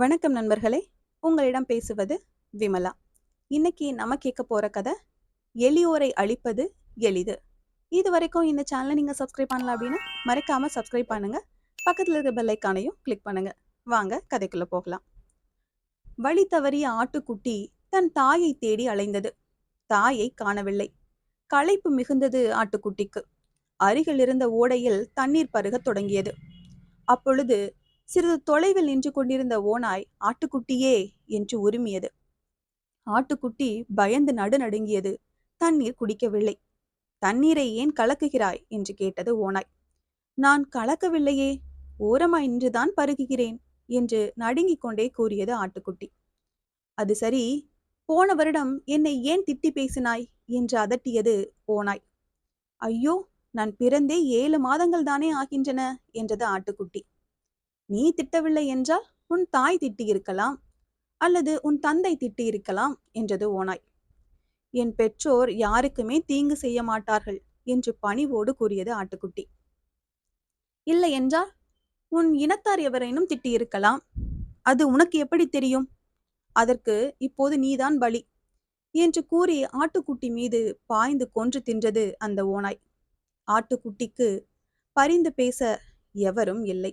வணக்கம் நண்பர்களே. உங்களிடம் பேசுவது விமலா. இன்னைக்கு நம்ம கேட்க போற கதை எளியோரை அழிப்பது எளிது. இது வரைக்கும் இந்த சேனலை நீங்க சப்ஸ்கிரைப் பண்ணல அப்படின்னா மறக்காம சப்ஸ்கிரைப் பண்ணுங்க. பக்கத்துல இருக்க பெல்லைக்கானையும் கிளிக் பண்ணுங்க. வாங்க கதைக்குள்ள போகலாம். வழி தவறிய ஆட்டுக்குட்டி தன் தாயை தேடி அலைந்தது. தாயை காணவில்லை. களைப்பு மிகுந்தது ஆட்டுக்குட்டிக்கு. அருகில் இருந்த ஓடையில் தண்ணீர் பருகத் தொடங்கியது. அப்பொழுது சிறிது தொலைவில் நின்று கொண்டிருந்த ஓநாய் ஆட்டுக்குட்டியே என்று உருமியது. ஆட்டுக்குட்டி பயந்து நடுநடுங்கியது. தண்ணீர் குடிக்கவில்லை. தண்ணீரை ஏன் கலக்குகிறாய்? என்று கேட்டது ஓநாய். நான் கலக்கவில்லையே. ஓரமாய் நின்றுதான் பருகுகிறேன் என்று நடுங்கிக் கொண்டே கூறியது ஆட்டுக்குட்டி. அது சரி. போன வருடம் என்னை ஏன் திட்டி பேசினாய்? என்று அதட்டியது ஓநாய். ஐயோ நான் பிறந்தே ஏழு மாதங்கள் தானே ஆகின்றன என்றது ஆட்டுக்குட்டி. நீ திட்டவில்லை என்றால் உன் தாய் திட்டியிருக்கலாம் அல்லது உன் தந்தை திட்டியிருக்கலாம் என்றது ஓனாய் என் பெற்றோர் யாருக்குமே தீங்கு செய்ய மாட்டார்கள் என்று பணிவோடு கூறியது ஆட்டுக்குட்டி. இல்லை என்றால் உன் இனத்தார் எவரேனும் திட்டியிருக்கலாம். அது உனக்கு எப்படி தெரியும்? அதற்கு இப்போது நீதான் பலி என்று கூறி ஆட்டுக்குட்டி மீது பாய்ந்து கொன்று தின்றது அந்த ஓனாய் ஆட்டுக்குட்டிக்கு பரிந்து பேச எவரும் இல்லை.